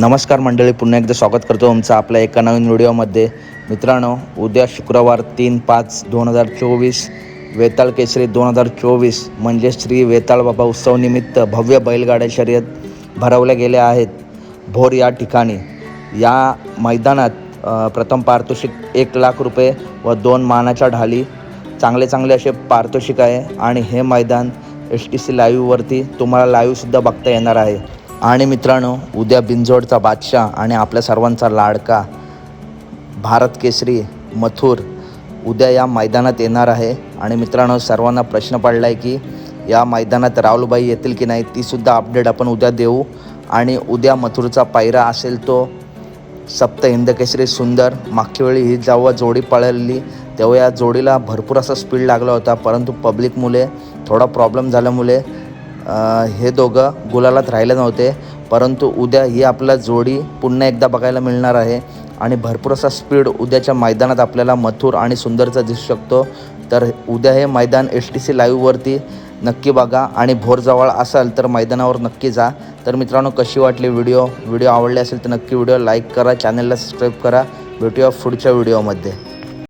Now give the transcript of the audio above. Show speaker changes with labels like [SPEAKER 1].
[SPEAKER 1] नमस्कार मंडळी पुन्हा एकदा स्वागत करतो तुमचं आपल्या एका नवीन व्हिडिओमध्ये. मित्रांनो उद्या शुक्रवार तीन पाच दोन हजार चोवीस वेताळ केसरी दोन हजार चोवीस म्हणजे श्री वेताळ बाबा उत्सवनिमित्त भव्य बैलगाड्या शर्यत भरवल्या गेल्या आहेत. भोर या ठिकाणी या मैदानात प्रथम पारितोषिक एक लाख रुपये व दोन मानाच्या ढाली चांगले चांगले असे पारितोषिक आहे. आणि हे मैदान एस टी सी लाईव्हवरती तुम्हाला लाईव्हसुद्धा बघता येणार आहे. आणि मित्रांनो उद्या बिंजोडचा बादशाह आणि आपल्या सर्वांचा लाडका भारत केसरी मथुर उद्या या मैदानात येणार आहे. आणि मित्रांनो सर्वांना प्रश्न पडला आहे की या मैदानात राहुलबाई येतील की नाही तीसुद्धा अपडेट आपण उद्या देऊ. आणि उद्या मथुरचा पायरा असेल तो सप्त हिंदकेसरी सुंदर. मागच्या वेळी ही जेव्हा जोडी पळली तेव्हा या जोडीला भरपूर असा स्पीड लागला होता परंतु पब्लिकमुळे थोडा प्रॉब्लेम झाल्यामुळे हे दोघं गुलालात राहिले नव्हते परंतु उद्या ही आपला जोडी पुन्हा एकदा बघायला मिळणार आहे आणि भरपूर असा स्पीड उद्याच्या मैदानात आपल्याला मथुर आणि सुंदरचा दिसू शकतो. तर उद्या हे मैदान एस टी सी लाईव्हवरती नक्की बघा आणि भोरजवळ असाल तर मैदानावर नक्की जा. तर मित्रांनो कशी वाटली व्हिडिओ? व्हिडिओ आवडले असेल तर नक्की व्हिडिओ लाईक करा चॅनलला सबस्क्राईब करा. भेटूया पुढच्या व्हिडिओमध्ये.